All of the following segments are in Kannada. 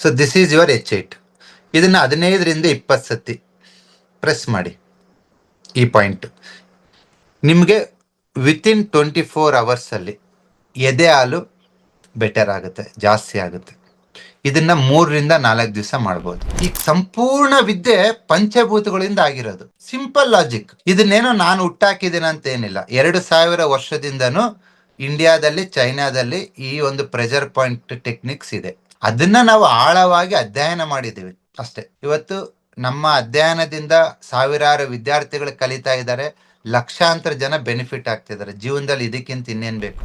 So this is your H eight ಇದನ್ನ ಹದಿನೈದರಿಂದ ಇಪ್ಪತ್ತು ಸತಿ ಪ್ರೆಸ್ ಮಾಡಿ. ಈ ಪಾಯಿಂಟ್ ನಿಮಗೆ ವಿತಿನ್ ಟ್ವೆಂಟಿ ಫೋರ್ ಅವರ್ಸಲ್ಲಿ ಎದೆ ಹಾಲು ಬೆಟರ್ ಆಗುತ್ತೆ, ಜಾಸ್ತಿ ಆಗುತ್ತೆ. ಇದನ್ನ ಮೂರರಿಂದ ನಾಲ್ಕು ದಿವಸ ಮಾಡ್ಬೋದು. ಈ ಸಂಪೂರ್ಣ ವಿದ್ಯೆ ಪಂಚಭೂತಗಳಿಂದ ಆಗಿರೋದು. ಸಿಂಪಲ್ ಲಾಜಿಕ್ ಇದನ್ನೇನೋ ನಾನು ಹುಟ್ಟಾಕಿದ್ದೇನೆ ಅಂತ ಏನಿಲ್ಲ. ಎರಡು ಸಾವಿರ ವರ್ಷದಿಂದನೂ ಇಂಡಿಯಾದಲ್ಲಿ ಚೈನಾದಲ್ಲಿ ಈ ಒಂದು ಪ್ರೆಷರ್ ಪಾಯಿಂಟ್ ಟೆಕ್ನಿಕ್ಸ್ ಇದೆ. ಅದನ್ನ ನಾವು ಆಳವಾಗಿ ಅಧ್ಯಯನ ಮಾಡಿದ್ದೀವಿ ಅಷ್ಟೇ. ಇವತ್ತು ನಮ್ಮ ಅಧ್ಯಯನದಿಂದ ಸಾವಿರಾರು ವಿದ್ಯಾರ್ಥಿಗಳು ಕಲಿತಾ ಇದ್ದಾರೆ. ಲಕ್ಷಾಂತರ ಜನ ಬೆನಿಫಿಟ್ ಆಗ್ತಿದ್ದಾರೆ. ಜೀವನದಲ್ಲಿ ಇದಕ್ಕಿಂತ ಇನ್ನೇನ್ ಬೇಕು?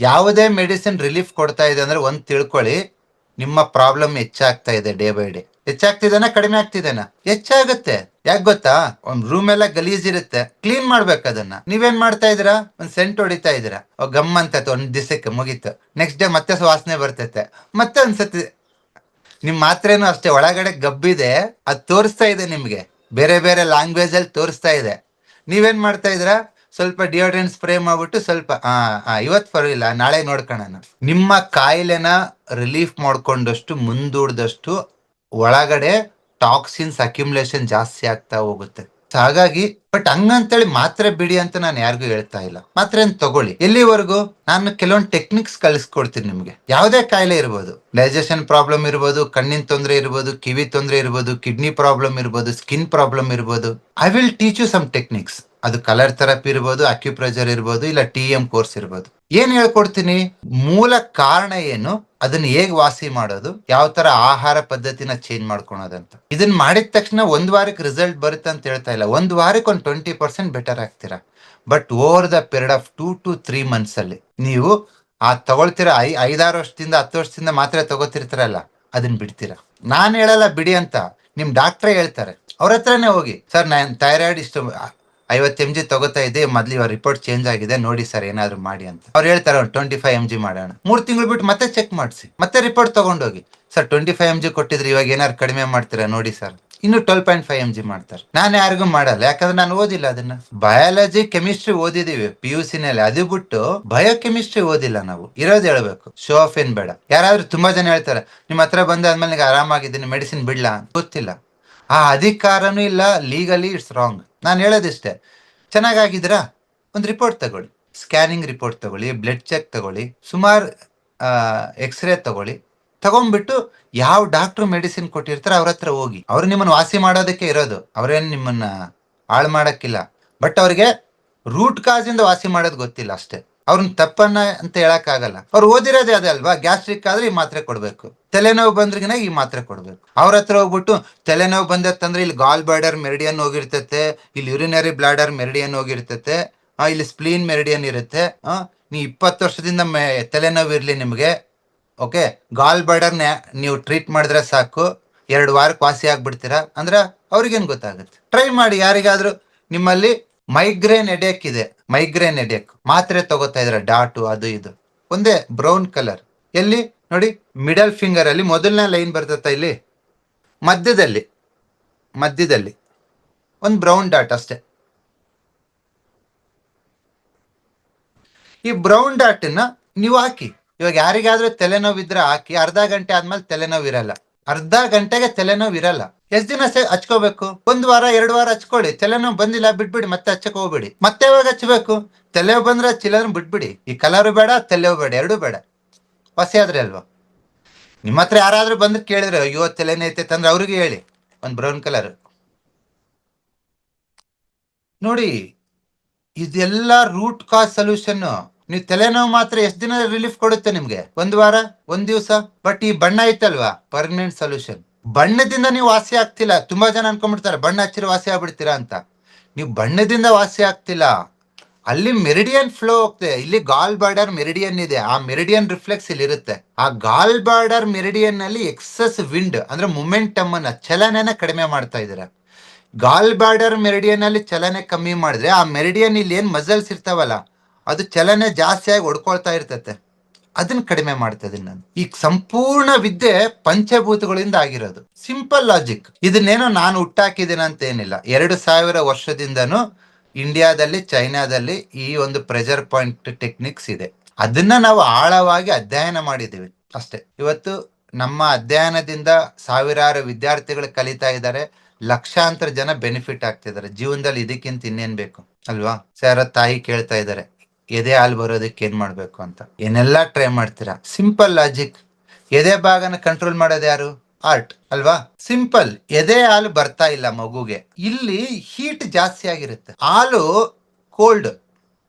ಯಾವುದೇ ಮೆಡಿಸಿನ್ ರಿಲೀಫ್ ಕೊಡ್ತಾ ಇದೆ ಅಂದ್ರೆ ಒಂದ್ ತಿಳ್ಕೊಳ್ಳಿ, ನಿಮ್ಮ ಪ್ರಾಬ್ಲಮ್ ಹೆಚ್ಚಾಗ್ತಾ ಇದೆ ಡೇ ಬೈ ಡೇ. ಹೆಚ್ಚಾಗ್ತಿದೆ ಕಡಿಮೆ ಆಗ್ತಿದೆನಾ? ಹೆಚ್ಚಾಗುತ್ತೆ. ಯಾಕೆ ಗೊತ್ತಾ? ಒಂದ್ ರೂಮ್ ಎಲ್ಲ ಗಲೀಜ್ ಇರುತ್ತೆ. ಕ್ಲೀನ್ ಮಾಡ್ಬೇಕು ಅದನ್ನ. ನೀವೇನ್ ಮಾಡ್ತಾ ಇದೀರಾ ಒಂದ್ ಸೆಂಟ್ ಹೊಡಿತಾ ಅವ್ ಗಮ್ ಅಂತ ಒಂದ್ ದಿವಸಕ್ಕೆ ಮುಗೀತು. ನೆಕ್ಸ್ಟ್ ಡೇ ಮತ್ತೆ ವಾಸನೆ ಬರ್ತೈತೆ. ಮತ್ತೆ ಒಂದ್ಸತಿ ನಿಮ್ ಮಾತ್ರೇನು ಅಷ್ಟೇ. ಒಳಗಡೆ ಗಬ್ಬಿದೆ. ಅದ್ ತೋರಿಸ್ತಾ ಇದೆ ನಿಮ್ಗೆ. ಬೇರೆ ಬೇರೆ ಲ್ಯಾಂಗ್ವೇಜ್ ಅಲ್ಲಿ ತೋರಿಸ್ತಾ ಇದೆ. ನೀವೇನ್ ಮಾಡ್ತಾ ಇದ್ದೀರಾ? ಸ್ವಲ್ಪ ಡಿಯೋಡ್ರೆಂಟ್ ಸ್ಪ್ರೇ ಮಾಡ್ಬಿಟ್ಟು ಸ್ವಲ್ಪ ಆ ಆ, ಇವತ್ ಪರವಾಗಿಲ್ಲ ನಾಳೆ ನೋಡ್ಕೋಣ ನಿಮ್ಮ ಕಾಯಿಲೆನ ರಿಲೀಫ್ ಮಾಡ್ಕೊಂಡಷ್ಟು ಮುಂದೂಡ್ದಷ್ಟು ಒಳಗಡೆ ಟಾಕ್ಸಿನ್ಸ್ ಅಕ್ಯುಮುಲೇಷನ್ ಜಾಸ್ತಿ ಆಗ್ತಾ ಹೋಗುತ್ತೆ. ಹಾಗಾಗಿ, ಬಟ್ ಹಂಗಂತೇಳಿ ಮಾತ್ರೆ ಬಿಡಿ ಅಂತ ನಾನು ಯಾರಿಗೂ ಹೇಳ್ತಾ ಇಲ್ಲ. ಮಾತ್ರೆ ತಗೊಳ್ಳಿ. ಎಲ್ಲಿವರೆಗೂ? ನಾನು ಕೆಲವೊಂದು ಟೆಕ್ನಿಕ್ಸ್ ಕಲಿಸ್ಕೊಡ್ತೀನಿ ನಿಮ್ಗೆ. ಯಾವುದೇ ಕಾಯಿಲೆ ಇರ್ಬೋದು. ಡೈಜೆಷನ್ ಪ್ರಾಬ್ಲಮ್ ಇರ್ಬೋದು, ಕಣ್ಣಿನ ತೊಂದರೆ ಇರ್ಬೋದು, ಕಿವಿ ತೊಂದರೆ ಇರ್ಬೋದು, ಕಿಡ್ನಿ ಪ್ರಾಬ್ಲಮ್ ಇರ್ಬೋದು, ಸ್ಕಿನ್ ಪ್ರಾಬ್ಲಮ್ ಇರ್ಬೋದು. I will teach you some techniques. ಅದು ಕಲರ್ ಥೆರಪಿ ಇರ್ಬೋದು ಅಕ್ಯುಪ್ರೆಷರ್ ಇರ್ಬೋದು, ಇಲ್ಲ ಟಿ ಎಂ ಕೋರ್ಸ್ ಇರ್ಬೋದು. ಏನ್ ಹೇಳ್ಕೊಡ್ತೀನಿ? ಮೂಲ ಕಾರಣ ಏನು? ಅದನ್ನ ಹೇಗ್ ವಾಸಿ ಮಾಡೋದು? ಯಾವ ತರ ಆಹಾರ ಪದ್ಧತಿನ ಚೇಂಜ್ ಮಾಡ್ಕೊಳೋದಂತ. ಇದನ್ನ ಮಾಡಿದ ತಕ್ಷಣ ಒಂದ್ ವಾರಕ್ಕೆ ರಿಸಲ್ಟ್ ಬರುತ್ತೆ ಅಂತ ಹೇಳ್ತಾ ಇಲ್ಲ. ಒಂದ್ ವಾರಕ್ಕೆ ಒಂದು ಟ್ವೆಂಟಿ ಪರ್ಸೆಂಟ್ ಬೆಟರ್ ಆಗ್ತೀರಾ? But over the period of two to three months ಅಲ್ಲಿ ನೀವು ಆ ತಗೊಳ್ತೀರಾ? ಐ, ಐದಾರು ವರ್ಷದಿಂದ, ಹತ್ತು ವರ್ಷದಿಂದ ಮಾತ್ರ ತಗೋತಿರ್ತಾರಲ್ಲ ಅದನ್ನ ಬಿಡ್ತೀರಾ? ನಾನ್ ಹೇಳಲ್ಲ ಬಿಡಿ ಅಂತ. ನಿಮ್ ಡಾಕ್ಟ್ರೇ ಹೇಳ್ತಾರೆ. ಅವ್ರ ಹತ್ರನೇ ಹೋಗಿ, ಸರ್, ನಾನು ಥೈರಾಯ್ಡ್ ಇಷ್ಟು ಐವತ್ತು ಎಂ ಜಿ ತಗೋತಾ ಇದೆ ಮೊದ್ಲು ಇವಾಗ ರಿಪೋರ್ಟ್ ಚೇಂಜ್ ಆಗಿದೆ, ನೋಡಿ ಸರ್ ಏನಾದ್ರು ಮಾಡಿ ಅಂತ. ಅವ್ರು ಹೇಳ್ತಾರೆ ಟ್ವೆಂಟಿ ಫೈವ್ ಎಂ ಜಿ ಮಾಡೋಣ. ಮೂರ್ ತಿಂಗಳು ಬಿಟ್ಟು ಮತ್ತೆ ಚೆಕ್ ಮಾಡಿಸಿ. ಮತ್ತೆ ರಿಪೋರ್ಟ್ ತಗೊಂಡೋಗಿ. Sir twenty five M G ಕೊಟ್ಟಿದ್ರೆ ಇವಾಗ ಏನಾದ್ರು ಕಡಿಮೆ ಮಾಡ್ತೀರಾ ನೋಡಿ ಸರ್ ಇನ್ನು twelve point five M G ಮಾಡ್ತಾರೆ. ನಾನು ಯಾರಿಗೂ ಮಾಡಲ್ಲ, ಯಾಕಂದ್ರೆ ನಾನು ಓದಿಲ್ಲ ಅದನ್ನ. ಬಯಾಲಜಿ ಕೆಮಿಸ್ಟ್ರಿ ಓದಿದೀವಿ ಪಿ ಯು ಸಿ ನಲ್ಲಿ. ಅದು ಬಿಟ್ಟು ಬಯೋ ಕೆಮಿಸ್ಟ್ರಿ ಓದಿಲ್ಲ ನಾವು. ಇರೋದು ಹೇಳ್ಬೇಕು. ಶೋ ಆಫ್ ಏನ್ ಬೇಡ. ಯಾರಾದ್ರೂ ತುಂಬಾ ಜನ ಹೇಳ್ತಾರೆ, ನಿಮ್ಮ ಹತ್ರ ಬಂದಾದ್ಮೇಲೆ ಆರಾಮಾಗಿದ್ದೀನಿ ಮೆಡಿಸಿನ್ ಬಿಡ್ಲಾ? ಗೊತ್ತಿಲ್ಲ. ಆ ಅಧಿಕಾರನೂ ಇಲ್ಲ ಲೀಗಲಿ ಇಟ್ಸ್ ರಾಂಗ್ ನಾನು ಹೇಳೋದಿಷ್ಟೇ. ಚೆನ್ನಾಗಾಗಿದ್ದೀರಾ? ಒಂದು ರಿಪೋರ್ಟ್ ತಗೊಳ್ಳಿ. ಸ್ಕ್ಯಾನಿಂಗ್ ರಿಪೋರ್ಟ್ ತಗೊಳ್ಳಿ, ಬ್ಲಡ್ ಚೆಕ್ ತಗೊಳ್ಳಿ, ಸುಮಾರು ಎಕ್ಸ್ರೇ ತಗೊಳ್ಳಿ. ತಗೊಂಡ್ಬಿಟ್ಟು ಯಾವ ಡಾಕ್ಟ್ರು ಮೆಡಿಸಿನ್ ಕೊಟ್ಟಿರ್ತಾರೆ ಅವ್ರ ಹತ್ರ ಹೋಗಿ. ಅವ್ರು ನಿಮ್ಮನ್ನು ವಾಸಿ ಮಾಡೋದಕ್ಕೆ ಇರೋದು. ಅವ್ರೇನು ನಿಮ್ಮನ್ನ ಹಾಳು ಮಾಡೋಕ್ಕಿಲ್ಲ. ಬಟ್ ಅವ್ರಿಗೆ ರೂಟ್ ಕಾಸಿಂದ ವಾಸಿ ಮಾಡೋದು ಗೊತ್ತಿಲ್ಲ ಅಷ್ಟೇ. ಅವ್ರನ್ನ ತಪ್ಪನ್ನ ಅಂತ ಹೇಳಕ್ ಆಗಲ್ಲ ಅವ್ರು ಓದಿರೋದೇ ಅದೇ ಅಲ್ವಾ? ಗ್ಯಾಸ್ಟ್ರಿಕ್ ಆದ್ರೆ ಈ ಮಾತ್ರೆ ಕೊಡ್ಬೇಕು. ತಲೆನೋವು ಬಂದ್ರಿಗಿನ ಈ ಮಾತ್ರೆ ಕೊಡ್ಬೇಕು. ಅವ್ರ ಹತ್ರ ಹೋಗ್ಬಿಟ್ಟು ತಲೆನೋವು ಬಂದತ್ತಂದ್ರೆ ಇಲ್ಲಿ ಗಾಲ್ ಬ್ಲಾಡರ್ ಮೆರಿಡಿಯನ್ ಹೋಗಿರ್ತತೆ, ಇಲ್ಲಿ ಯುರಿನರಿ ಬ್ಲಾಡರ್ ಮೆರಿಡಿಯನ್ ಹೋಗಿರ್ತತೆ ಇಲ್ಲಿ ಸ್ಪ್ಲೀನ್ ಮೆರಿಡಿಯನ್ ಇರುತ್ತೆ ನೀ ಇಪ್ಪತ್ತು ವರ್ಷದಿಂದ ತಲೆನೋವು ಇರ್ಲಿ ನಿಮಗೆ, ಓಕೆ? ಗಾಲ್ ಬ್ಲಾಡರ್ ನೀವು ಟ್ರೀಟ್ ಮಾಡಿದ್ರೆ ಸಾಕು. ಎರಡು ವಾರಕ್ಕೆ ವಾಸಿ ಆಗ್ಬಿಡ್ತೀರಾ? ಅಂದ್ರೆ ಅವ್ರಿಗೇನು ಗೊತ್ತಾಗುತ್ತೆ. ಟ್ರೈ ಮಾಡಿ, ಯಾರಿಗಾದ್ರೂ ನಿಮ್ಮಲ್ಲಿ ಮೈಗ್ರೇನ್ ಎಡೇಕ್ ಇದೆ. ಮೈಗ್ರೇನ್ ಎಡೆಕ್ ಮಾತ್ರೆ ತಗೋತಾ ಇದ್ರೆ ಡಾಟು, ಅದು ಇದು. ಒಂದೇ ಬ್ರೌನ್ ಕಲರ್ ಎಲ್ಲಿ? ನೋಡಿ ಮಿಡಲ್ ಫಿಂಗರ್ ಅಲ್ಲಿ ಮೊದಲನೇ ಲೈನ್ ಬರ್ತತ್ತ ಇಲ್ಲಿ? ಮಧ್ಯದಲ್ಲಿ. ಮಧ್ಯದಲ್ಲಿ. ಒಂದು ಬ್ರೌನ್ ಡಾಟ್ ಅಷ್ಟೇ. ಈ ಬ್ರೌನ್ ಡಾಟನ್ನ ನೀವು ಹಾಕಿ. ಇವಾಗ ಯಾರಿಗಾದ್ರೂ ತಲೆನೋವು ಇದ್ರೆ ಹಾಕಿ. ಅರ್ಧ ಗಂಟೆ ಆದ್ಮೇಲೆ ತಲೆನೋವು ಇರಲ್ಲ ಅರ್ಧ ಗಂಟೆಗೆ ತಲೆನೋವು ಇರಲ್ಲ. ಎಷ್ಟ್ ದಿನ ಸೇ ಹಚ್ಕೋಬೇಕು? ಒಂದ್ ವಾರ, ಎರಡು ವಾರ ಹಚ್ಕೊಳ್ಳಿ ತಲೆನೋವು ಬಂದಿಲ್ಲ, ಬಿಟ್ಬಿಡಿ. ಮತ್ತೆ ಹಚ್ಚಕ್ ಹೋಗ್ಬಿಡಿ. ಮತ್ತೆ ಯಾವಾಗ ಹಚ್ಬೇಕು? ತಲೆನೋವು ಬಂದ್ರೆ ಹಚ್ಚಿಲ್ಲ ಬಿಟ್ಬಿಡಿ. ಈ ಕಲರು ಬೇಡ ತಲೆವು ಬೇಡ, ಎರಡೂ ಬೇಡ. ಹೊಸ ಆದ್ರೆ ಅಲ್ವಾ? ನಿಮ್ಮ ಹತ್ರ ಯಾರಾದ್ರೂ ಬಂದ್ರೆ ಕೇಳಿದ್ರೆ, ಅಯ್ಯೋ ತಲೆನೈತೆ ತಂದ್ರೆ ಅವ್ರಿಗೆ ಹೇಳಿ. ಒಂದ್ ಬ್ರೌನ್ ಕಲರ್. ನೋಡಿ, ಇದೆಲ್ಲ ರೂಟ್ ಕಾಸ್ ಸೊಲ್ಯೂಷನ್ ನೀವು ತಲೆನೋವು ಮಾತ್ರ ಎಷ್ಟು ದಿನ ರಿಲೀಫ್ ಕೊಡುತ್ತೆ ನಿಮ್ಗೆ? ಒಂದ್ ವಾರ? ಒಂದ್ ದಿವಸ? ಬಟ್ ಈ ಬಣ್ಣ ಐತಲ್ವಾ? ಪರ್ಮನೆಂಟ್ ಸೊಲ್ಯೂಷನ್ ಬಣ್ಣದಿಂದ ನೀವು ವಾಸಿ ಆಗ್ತಿಲ್ಲ. ತುಂಬಾ ಜನ ಅನ್ಕೊಂಡ್ಬಿಡ್ತಾರೆ, ಬಣ್ಣ ಹಚ್ಚಿರ ವಾಸಿ ಆಗ್ಬಿಡ್ತೀರಾ ಅಂತ. ನೀವು ಬಣ್ಣದಿಂದ ವಾಸಿ ಆಗ್ತಿಲ್ಲ. ಅಲ್ಲಿ ಮೆರಿಡಿಯನ್ ಫ್ಲೋ ಹೋಗ್ತದೆ. ಇಲ್ಲಿ ಗಾಲ್ ಬಾರ್ಡರ್ ಮೆರಿಡಿಯನ್ ಇದೆ. ಆ ಮೆರಿಡಿಯನ್ ರಿಫ್ಲೆಕ್ಸ್ ಇಲ್ಲಿ ಇರುತ್ತೆ. ಆ ಗಾಲ್ ಬಾರ್ಡರ್ ಮೆರಿಡಿಯನ್ನಲ್ಲಿ ಎಕ್ಸಸ್ ವಿಂಡ್ ಅಂದ್ರೆ ಮೊಮೆಂಟಮ್ ಅನ್ನ, ಚಲನೆನ ಕಡಿಮೆ ಮಾಡ್ತಾ ಇದಾರೆ. ಗಾಲ್ ಬಾರ್ಡರ್ ಮೆರಿಡಿಯನ್ ಅಲ್ಲಿ ಚಲನೆ ಕಮ್ಮಿ ಮಾಡಿದ್ರೆ, ಆ ಮೆರಿಡಿಯನ್ ಇಲ್ಲಿ ಏನ್ ಮಸಲ್ಸ್ ಇರ್ತಾವಲ್ಲ ಅದು ಚಲನೆ ಜಾಸ್ತಿಯಾಗಿ ಹೊಡ್ಕೊಳ್ತಾ ಇರ್ತತೆ. ಅದನ್ನ ಕಡಿಮೆ ಮಾಡ್ತದೆ ನಾನು. ಈಗ ಸಂಪೂರ್ಣ ವಿದ್ಯೆ ಪಂಚಭೂತಗಳಿಂದ ಆಗಿರೋದು. ಸಿಂಪಲ್ ಲಾಜಿಕ್ ಇದನ್ನೇನೋ ನಾನು ಹುಟ್ಟಾಕಿದ್ದೇನೆ ಅಂತ ಏನಿಲ್ಲ. ಎರಡು ಸಾವಿರ ವರ್ಷದಿಂದನೂ ಇಂಡಿಯಾದಲ್ಲಿ, ಚೈನಾದಲ್ಲಿ ಈ ಒಂದು ಪ್ರೆಷರ್ ಪಾಯಿಂಟ್ ಟೆಕ್ನಿಕ್ಸ್ ಇದೆ. ಅದನ್ನ ನಾವು ಆಳವಾಗಿ ಅಧ್ಯಯನ ಮಾಡಿದ್ದೀವಿ. ಅಷ್ಟೇ. ಇವತ್ತು ನಮ್ಮ ಅಧ್ಯಯನದಿಂದ ಸಾವಿರಾರು ವಿದ್ಯಾರ್ಥಿಗಳು ಕಲಿತಾ ಇದ್ದಾರೆ. ಲಕ್ಷಾಂತರ ಜನ ಬೆನಿಫಿಟ್ ಆಗ್ತಿದ್ದಾರೆ. ಜೀವನದಲ್ಲಿ ಇದಕ್ಕಿಂತ ಇನ್ನೇನ್ ಬೇಕು? ಅಲ್ವಾ? ಸರ್, ತಾಯಿ ಕೇಳ್ತಾ ಇದ್ದಾರೆ. ಎದೆ ಹಾಲು ಬರೋದಕ್ಕೆ ಏನ್ ಮಾಡ್ಬೇಕು ಅಂತ. ಏನೆಲ್ಲಾ ಟ್ರೈ ಮಾಡ್ತೀರಾ? ಸಿಂಪಲ್ ಲಾಜಿಕ್ ಎದೆ ಭಾಗನ ಕಂಟ್ರೋಲ್ ಮಾಡೋದು ಯಾರು? ಆರ್ಟ್ ಅಲ್ವಾ? ಸಿಂಪಲ್ ಎದೆ ಹಾಲು ಬರ್ತಾ ಇಲ್ಲ ಮಗುಗೆ. ಇಲ್ಲಿ ಹೀಟ್ ಜಾಸ್ತಿ ಆಗಿರುತ್ತೆ. ಹಾಲು ಕೋಲ್ಡ್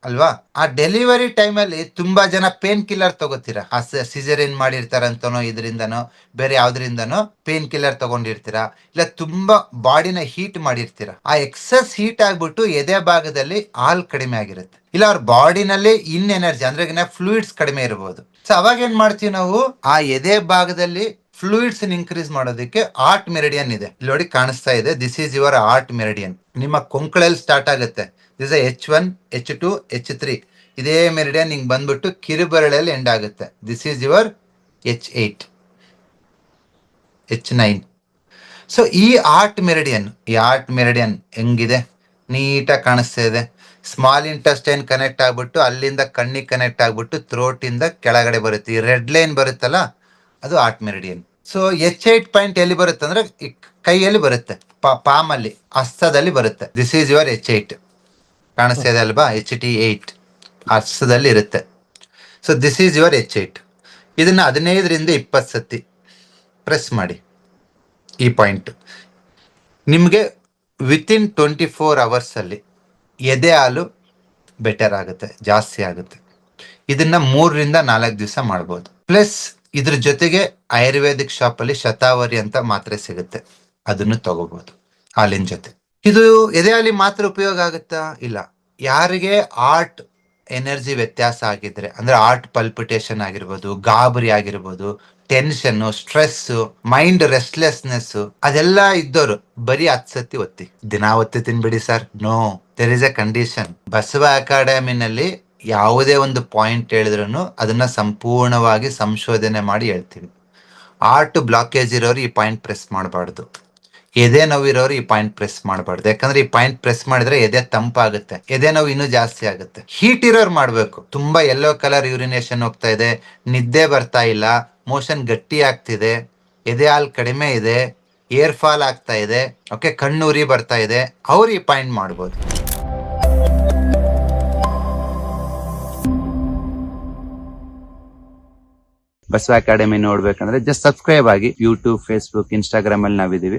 ಅಲ್ವಾ? ಆ ಡೆಲಿವರಿ ಟೈಮಲ್ಲಿ ತುಂಬಾ ಜನ ಪೇನ್ ಕಿಲ್ಲರ್ ತಗೋತೀರಾ? ಆ ಸಿಜರಿನ್ ಮಾಡಿರ್ತಾರಂತನೋ, ಇದರಿಂದನೋ, ಬೇರೆ ಯಾವ್ದ್ರಿಂದನೋ ಪೇನ್ ಕಿಲ್ಲರ್ ತಗೊಂಡಿರ್ತೀರಾ? ಇಲ್ಲ ತುಂಬಾ ಬಾಡಿನ ಹೀಟ್ ಮಾಡಿರ್ತೀರಾ? ಆ ಎಕ್ಸಸ್ ಹೀಟ್ ಆಗ್ಬಿಟ್ಟು ಎದೆ ಭಾಗದಲ್ಲಿ ಹಾಲ್ ಕಡಿಮೆ ಆಗಿರುತ್ತೆ. ಇಲ್ಲ, ಅವ್ರ ಬಾಡಿನಲ್ಲಿ ಇನ್ ಎನರ್ಜಿ ಅಂದ್ರೆ ಫ್ಲೂಯಿಡ್ಸ್ ಕಡಿಮೆ ಇರಬಹುದು ಸೊ ಅವಾಗ ಏನ್ ಮಾಡ್ತೀವಿ ನಾವು? ಆ ಎದೆ ಭಾಗದಲ್ಲಿ ಫ್ಲೂಯಿಡ್ಸ್ ಇನ್ಕ್ರೀಸ್ ಮಾಡೋದಕ್ಕೆ ಆರ್ಟ್ ಮೆರಿಡಿಯನ್ ಇದೆ. ಇಲ್ಲಿ ನೋಡಿ ಕಾಣಿಸ್ತಾ ಇದೆ. This is your heart meridian ನಿಮ್ಮ ಕೊಂಕಳಲ್ಲಿ ಸ್ಟಾರ್ಟ್ ಆಗುತ್ತೆ. This H one H two H three ಇದೇ ಮೆರಿಡಿಯನ್ ಹಿಂಗೆ ಬಂದ್ಬಿಟ್ಟು ಕಿರುಬೆರಳಲ್ಲಿ ಎಂಡ್ ಆಗುತ್ತೆ. This is your H eight H nine so ಈ ಆರ್ಟ್ ಮೆರಿಡಿಯನ್ ಈ ಆರ್ಟ್ ಮೆರಿಡಿಯನ್ ಹೆಂಗಿದೆ? ನೀಟಾಗಿ ಕಾಣಿಸ್ತಾ ಇದೆ. ಸ್ಮಾಲ್ ಇಂಟೆಸ್ಟೈನ್ ಕನೆಕ್ಟ್ ಆಗ್ಬಿಟ್ಟು, ಅಲ್ಲಿಂದ ಕಣ್ಣಿಗೆ ಕನೆಕ್ಟ್ ಆಗ್ಬಿಟ್ಟು ಥ್ರೋಟಿಂದ ಕೆಳಗಡೆ ಬರುತ್ತೆ. ಈ ರೆಡ್ ಲೈನ್ ಬರುತ್ತಲ್ಲ, ಅದು heart meridian so H eight point ಎಲ್ಲಿ ಬರುತ್ತೆ ಅಂದ್ರೆ ಕೈಯಲ್ಲಿ ಬರುತ್ತೆ. ಪಾಮಲ್ಲಿ ಹಸ್ತದಲ್ಲಿ ಬರುತ್ತೆ. This is your H eight ಕಾಣಿಸ್ತಾ ಇದೆ ಅಲ್ವಾ ಎಚ್ ಟಿ ಏಟ್ ಹಸ್ತದಲ್ಲಿ ಇರುತ್ತೆ so this is your H eight ಇದನ್ನ ಹದಿನೈದರಿಂದ ಇಪ್ಪತ್ತು ಸತಿ ಪ್ರೆಸ್ ಮಾಡಿ. ಈ ಪಾಯಿಂಟ್ ನಿಮಗೆ ವಿತಿನ್ ಟ್ವೆಂಟಿ ಫೋರ್ ಅವರ್ಸಲ್ಲಿ ಎದೆ ಹಾಲು ಬೆಟರ್ ಆಗುತ್ತೆ, ಜಾಸ್ತಿ ಆಗುತ್ತೆ. ಇದನ್ನ ಮೂರರಿಂದ ನಾಲ್ಕು ದಿವಸ ಮಾಡ್ಬೋದು. ಪ್ಲಸ್ ಇದ್ರ ಜೊತೆಗೆ ಆಯುರ್ವೇದಿಕ್ ಶಾಪಲ್ಲಿ ಶತಾವರಿ ಅಂತ ಮಾತ್ರೆ ಸಿಗುತ್ತೆ. ಅದನ್ನು ತಗೋಬಹುದು ಹಾಲಿನ ಜೊತೆ. ಇದು ಎದೆಯಲ್ಲಿ ಮಾತ್ರ ಉಪಯೋಗ ಆಗುತ್ತಾ? ಇಲ್ಲ. ಯಾರಿಗೆ ಆರ್ಟ್ ಎನರ್ಜಿ ವ್ಯತ್ಯಾಸ ಆಗಿದ್ರೆ, ಅಂದ್ರೆ ಆರ್ಟ್ ಪಲ್ಪಿಟೇಷನ್ ಆಗಿರ್ಬೋದು, ಗಾಬರಿ ಆಗಿರ್ಬೋದು ಟೆನ್ಷನ್ ಸ್ಟ್ರೆಸ್ ಮೈಂಡ್ ರೆಸ್ಟ್ಲೆಸ್ನೆಸ್ ಅದೆಲ್ಲ ಇದ್ದವರು ಬರೀ ಸತಿ ಒತ್ತಿ. ದಿನ ಒತ್ತಿ ತಿನ್ಬಿಡಿ sir. No. There is a condition Basava ಅಕಾಡೆಮಿನಲ್ಲಿ ಯಾವುದೇ ಒಂದು ಪಾಯಿಂಟ್ ಹೇಳಿದ್ರು ಅದನ್ನ ಸಂಪೂರ್ಣವಾಗಿ ಸಂಶೋಧನೆ ಮಾಡಿ ಹೇಳ್ತೀವಿ ಆರ್ಟ್ ಬ್ಲಾಕೇಜ್ ಇರೋರು ಈ ಪಾಯಿಂಟ್ ಪ್ರೆಸ್ ಮಾಡಬಾರ್ದು. ಎದೆ ನೋವಿರೋರು ಈ ಪಾಯಿಂಟ್ ಪ್ರೆಸ್ ಮಾಡಬಾರ್ದು. ಯಾಕಂದ್ರೆ ಈ ಪಾಯಿಂಟ್ ಪ್ರೆಸ್ ಮಾಡಿದ್ರೆ ಎದೆ ತಂಪಾಗುತ್ತೆ. ಎದೆ ನೋವು ಇನ್ನೂ ಜಾಸ್ತಿ ಆಗುತ್ತೆ. ಹೀಟ್ ಇರೋರು ಮಾಡಬೇಕು. ತುಂಬಾ ಯೆಲ್ಲೋ ಕಲರ್ ಯೂರಿನೇಷನ್ ಹೋಗ್ತಾ ಇದೆ. ನಿದ್ದೆ ಬರ್ತಾ ಇಲ್ಲ. ಮೋಷನ್ ಗಟ್ಟಿ ಆಗ್ತಿದೆ. ಎದೆ ಹಾಲು ಕಡಿಮೆ ಇದೆ. ಏರ್ ಫಾಲ್ ಆಗ್ತಾ ಇದೆ. ಓಕೆ ಕಣ್ಣುರಿ ಬರ್ತಾ ಇದೆ. ಅವ್ರು ಈ ಪಾಯಿಂಟ್ ಮಾಡ್ಬೋದು. ಬಸವ ಅಕಾಡೆಮಿ ನೋಡ್ಬೇಕಂದ್ರೆ ಜಸ್ಟ್ ಸಬ್ಸ್ಕ್ರೈಬ್ ಆಗಿ ಯೂಟ್ಯೂಬ್ ಫೇಸ್ಬುಕ್ ಇನ್ಸ್ಟಾಗ್ರಾಮ್ ಅಲ್ಲಿ ನಾವಿದೀವಿ